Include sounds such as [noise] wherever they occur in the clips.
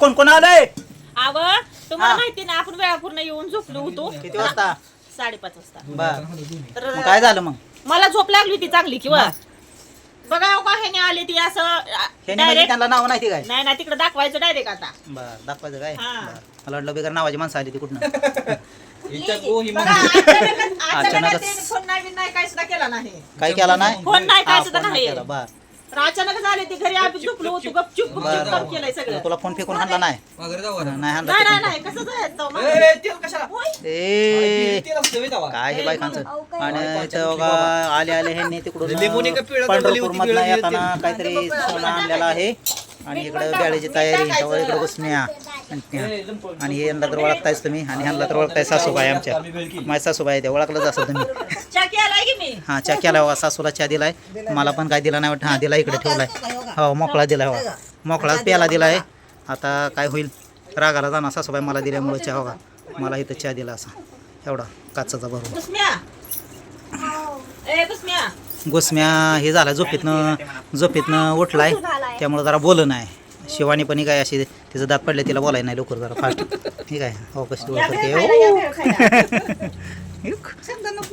कोण कोण आलंय आव तुम्हाला हा. माहिती ना आपण वेळापूर्ण येऊन झोपलो होतो. किती वाजता? साडेपाच वाजता. बर. मग तर काय झालं मग? मला झोप लागली होती चांगली किंवा? बघा अहो का ह्याने आले ती असं ह्याने म्हणजे डायरेक्ट त्यांना नाव नाही ती काय? नाही ना तिकडे दाखवायचं डायरेक्ट आता. बर दाखवायचं काय? हा. बरं. मला वाटलं बेकार नावाची माणसं आली ती कुठनं? [laughs] बघा, अचानकच- अचानकच फोन नाही बिन नाही काय सुद्धा केला नाही. काय केला नाही? फोन नाही काय हा, सुद्धा फोन नाही नाही. केला, बर. तर अचानकच आले ती घरी आम्ही झोपलो होतो गपचूप. गपचूप बरं. काम केलंय सगळं. तुला फोन फेकून हाणला नाही? नाही हाणला नाही नाही फेकून. नाही कसं जायचं मग? होय. ए काय हे बायकांचं? आणि इथं बघा आले आले ह्यांनी तिकडून पंढरपूर येताना काहीतरी सोनं आणलेलं आहे. आणि इकडं बेळेची तयारी तेव्हा इकडं बसण्या आणि हे यांना तर ओळखतायच तुम्ही आणि ह्यांना तर ओळखताय सासूबाई आमच्या. माझ्या सासूबाई त्या ओळखलंच असं तुम्ही. हा चहा केला सासूला चहा दिलाय. मला पण काय दिला नाही वाटतं. हा दिला इकडे ठेवलाय. हो मोकळा दिलाय बघा मोकळाच प्याला दिलाय आता काय होईल रागाला जाणार सासूबाई मला दिल्यामुळे चहा बघा मला इथं चहा दिला असा. एवढा काचाचा भरून. कुसम्या? गोसम्या हे झाला झोपेतनं झोपेतनं उठलाय. त्यामुळं जरा बोल नाही शिवानी पण ही काय अशी तिचं दात पडले तिला बोलाय नाही लवकर जरा फास्ट. [laughs] ठीक आहे हो कशी या करते. [laughs] युक.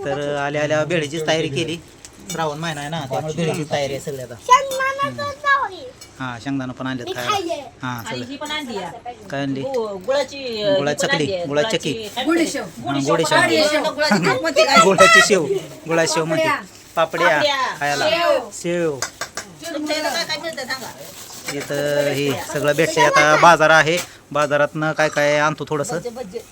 तर आल्या आल्या बेळीचीच तयारी केली. श्रावण महिना आहे ना त्यामुळे बेळीची तयारी आहे सगळी आता हा शेंगदाणा पण आणलेत खायला. हा ही आणली. काय आणली? गु- गुळाची अं, गुळाची ही पण चकली, आणली. गुळाची हा, गोडी शेव. गुळाची शेव. गुळाची शेव म्हणते. पापड्या. पापड्या, खायला. शेव. इथं हे सगळं भेटते आता बाजार आहे. बाजारातनं काय काय आणतो थोडंसं?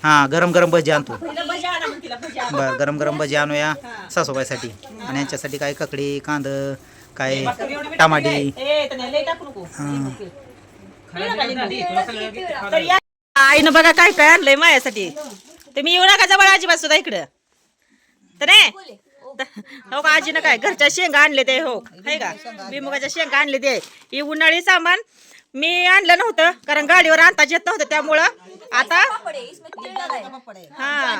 हा गरम गरम भजी आणतो. बरं बर गरम गरम भजी आणूया सासूबाईसाठी. आणि यांच्यासाठी काय ककडी कांद काय टमाटी? आईनं बघा काय काय आणलंय माझ्यासाठी. तुम्ही येऊ नका जवळ अजिबात सुद्धा इकडं. तर नाही? [laughs] हो का आजीनं काय घरच्या शेंगा आणले ते हो. आहे का? भुईमुगाच्या शेंगा आणले ते. ही उन्हाळी सामान मी आणलं नव्हतं कारण गाडीवर आणताच येत नव्हतं त्यामुळं. आता हा.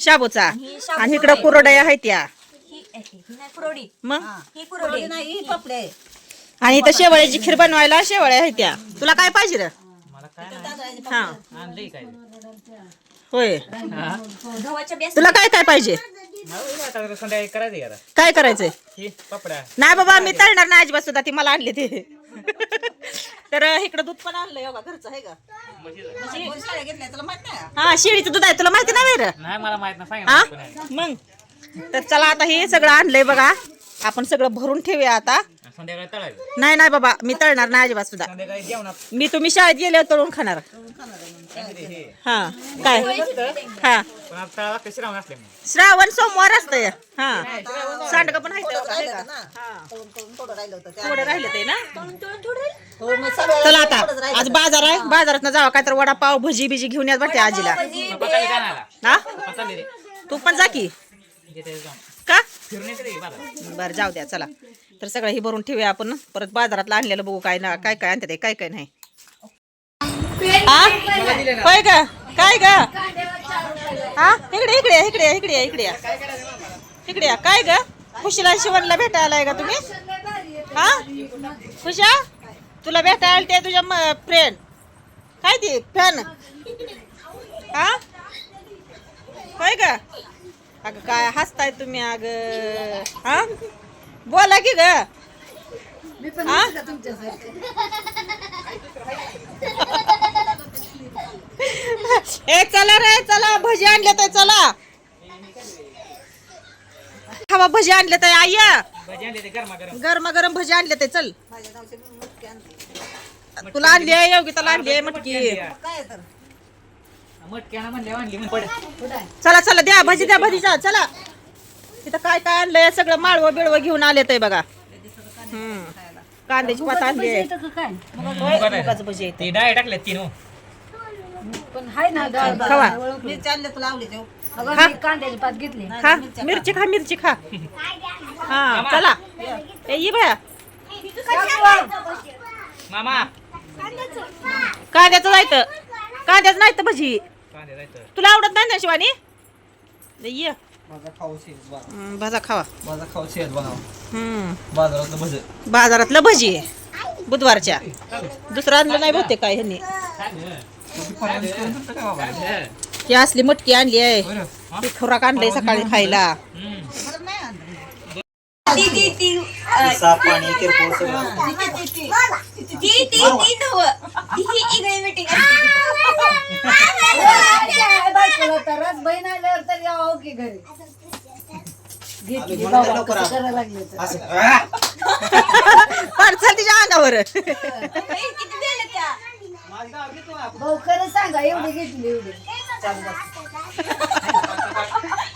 शाबूचा. आणि इकडं कुरडया आहेत त्या. मग? आणि इथं शेवळ्याची खीर बनवायला शेवळ्या आहेत त्या. तुला काय पाहिजे रे? हा. होय. तुला काय काय पाहिजे? संध्याकाळी करायचं का आता? काय करायचंय? ही पापड्या नाही बाबा मी तळणार नाही अजिबात सुद्धा ती मला आणली ते. तर इकडं दूध पण आणलंय बघा घरचं आहे का? हा शेळीचं दूध आहे तुला माहिती नाही रे? नाही मला माहीत नाही हा? सांगा मग. तर चला आता हे सगळं आणलंय बघा. आपण सगळं भरून ठेवूया आता. संध्याकाळी नाही नाही बाबा मी तळणार नाही अजिबात सुद्धा. संध्याकाळी जेवणात. मी तुम्ही शाळेत गेल्यावर तळून खाणार. हा. काय? हा. पण आता तळाला कशी राहून असले मग श्रावण सोमवार असतंय. हा. सांडग पण आहे तेव्हा, आहे का? हा. थोडं राहिलं ते ना? चला आता आज बाजार आहे बाजारात जावा काय तर वडापाव भजी बिजी घेऊन यात वाटते आजीला. पचाली काय नाही हा? पचाली रे तू पण जा की. जाऊन. बरं जाऊ द्या चला. तर सगळं हे भरून ठेवूया आपण. परत बाजारातलं आणलेलं बघू काय ना काय काय आणते ते काय काय नाही. काय का? काय का हा इकडे इकडे इकडे इकडे इकडे या. इकडे या. काय ग? खुशीला शिवणला भेटायला आहे का तुम्ही? हा खुशा? तुला भेटायला ते तुझ्या फ्रेंड काय ती फॅन हा होय का अगं काय हसताय तुम्ही अग हा? बोला की ग. हा? ए चला रे चला भजी आणले तर चला. खावा भजी आणले तर आई भजी आणली ते गरमा गरम भजी आणले ते चल. तुला आणली आहे योगिताला आणली आहे मटकी. मटक्यानं म्हणले आणली मग पड. चला चला द्या भजी द्या भजी चला. तिथं काय काय आणलंय? सगळं माळवं बिळवं घेऊन आले ते बघा. हम्म. कांद्याची पात आणली आहे. मुगाचं भजी ते टाकले तीन हो. इथं. खावा खा. कांद्याची पात घेतली. खा. मिरची खा मिरची खा. हा चला. ए ये बाया. मामा. कांद्याचं जायचं कांद्याचं नाही तर भजी. कांदे जायचं तुला आवडत नाही ना शिवानी? ये. भाजा खावा. शेत बनव बाजारातलं भज. बाजारातलं भजी आहे. बुधवारच्या. दुसरं आणलं नाही बहुतेक काय ह्यांनी. ही असली मटकी आणली आहे. ती खुराक आणलंय सकाळी खायला ती ती ती साफ पाणी किरकोळ सगळं ती ती ती नव ही इकडे मीटिंग बायकोला तरच बहीण आल्यावर तर यावं की घरी म्हणून बाबा लवकर कसं आलो. करायला लागले तर. असं पार्सल तिच्या अंगावर किती दिलं त्या भाऊ खरं सांगा एवढी घेतली एवढी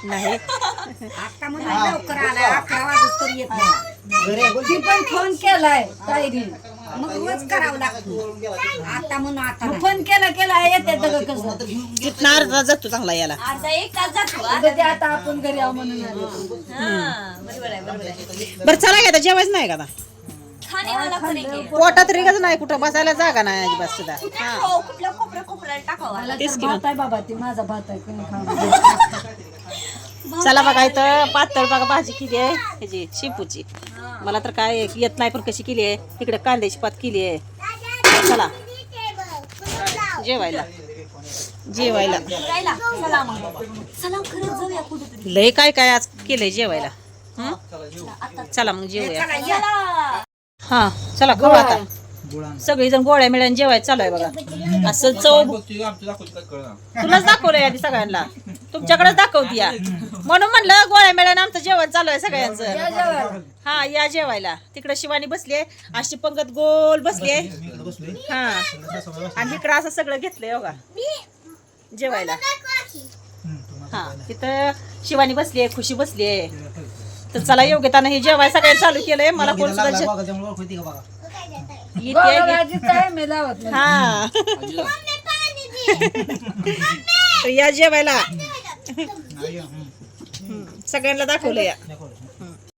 नाही आता म्हणून लवकर आलाय अकरा वाजत येत नाही ती पण फोन केलाय ताईने. मग रोज करावं लागतं. आता म्हणून आता फोन केला केला येते तर कसं अर्धा जातो चांगला याला. आता एक तास जातो? उद्या ते आता आपण घरी आहो म्हणून आले. हा, बरोबर आहे बरोबर आहे. बरं चला घ्या जेवायच नाही का आता? खाणेवाला खरे की पोटात रिगच नाही कुठं बसायला जागा नाही अजिबात सुद्धा. कुठल्या कोपऱ्या कोपऱ्याला टाकावा मला तेच तर की भात आहे बाबा ती माझा भात आहे कोणी खाऊ [laughs] चला बघा इथं पातळ बघा भाजी केली आहे. ह्याची शेपूची मला तर काय येत नाही पण कशी केली आहे? इकडे कांद्याची पात केली आहे. चला. जेवायला. जेवायला. लय काय काय आज केलंय जेवायला? हं? चला मग जेवूया. हा चला खाऊ आता. सगळीजण गोळ्या मिळून जेवायला चालू आहे बघा. असं चव तुलाच दाखवलंय आधी सगळ्यांना. तुमच्याकडेच दाखवती या. म्हणून म्हणलं गोळ्या मिळून आमचं जेवण चालू आहे सगळ्यांचं. हा या जेवायला. तिकडे शिवानी बसली अशी पंगत गोल बसली हा. आणि इकडं असं सगळं घेतलंय बघा. जेवायला. हा तिथं शिवानी बसली आहे खुशी बसली आहे तर चला योग्यतानं हे जेवाय सगळ्यांनी चालू केलंय. मला कोण सुद्धा हा. या जेवायला. सगळ्यांना दाखवलं या